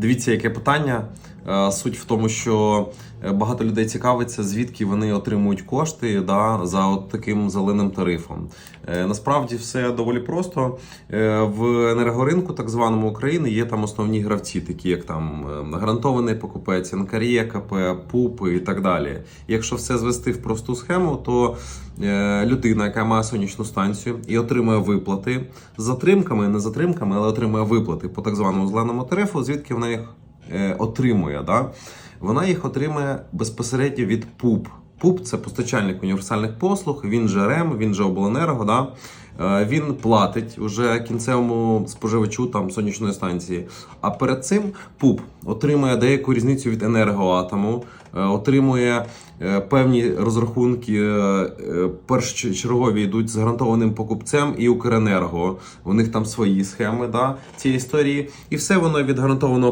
Дивіться, яке питання. Е, Суть в тому, що е, багато людей цікавиться, звідки вони отримують кошти да, за от таким зеленим тарифом. Е, Насправді все доволі просто. В енергоринку, так званому України, є там основні гравці, такі як там гарантований покупець, НКРЄ, КП, ПУП і так далі. Якщо все звести в просту схему, то людина, яка має сонячну станцію і отримує виплати з затримками, не затримками, але отримує виплати по так званому зеленому тарифу, звідки їх е, отримує. Да? Вона їх отримує безпосередньо від ПУП. ПУП це постачальник універсальних послуг, він же РЕМ, він же обленерго. Да? Е, Він платить уже кінцевому споживачу там сонячної станції. А перед цим ПУП отримує деяку різницю від енергоатому, е, отримує е, певні розрахунки. е, е, Першочергові йдуть з гарантованим покупцем і Укренерго. У них там свої схеми да, цієї історії, і все воно від гарантованого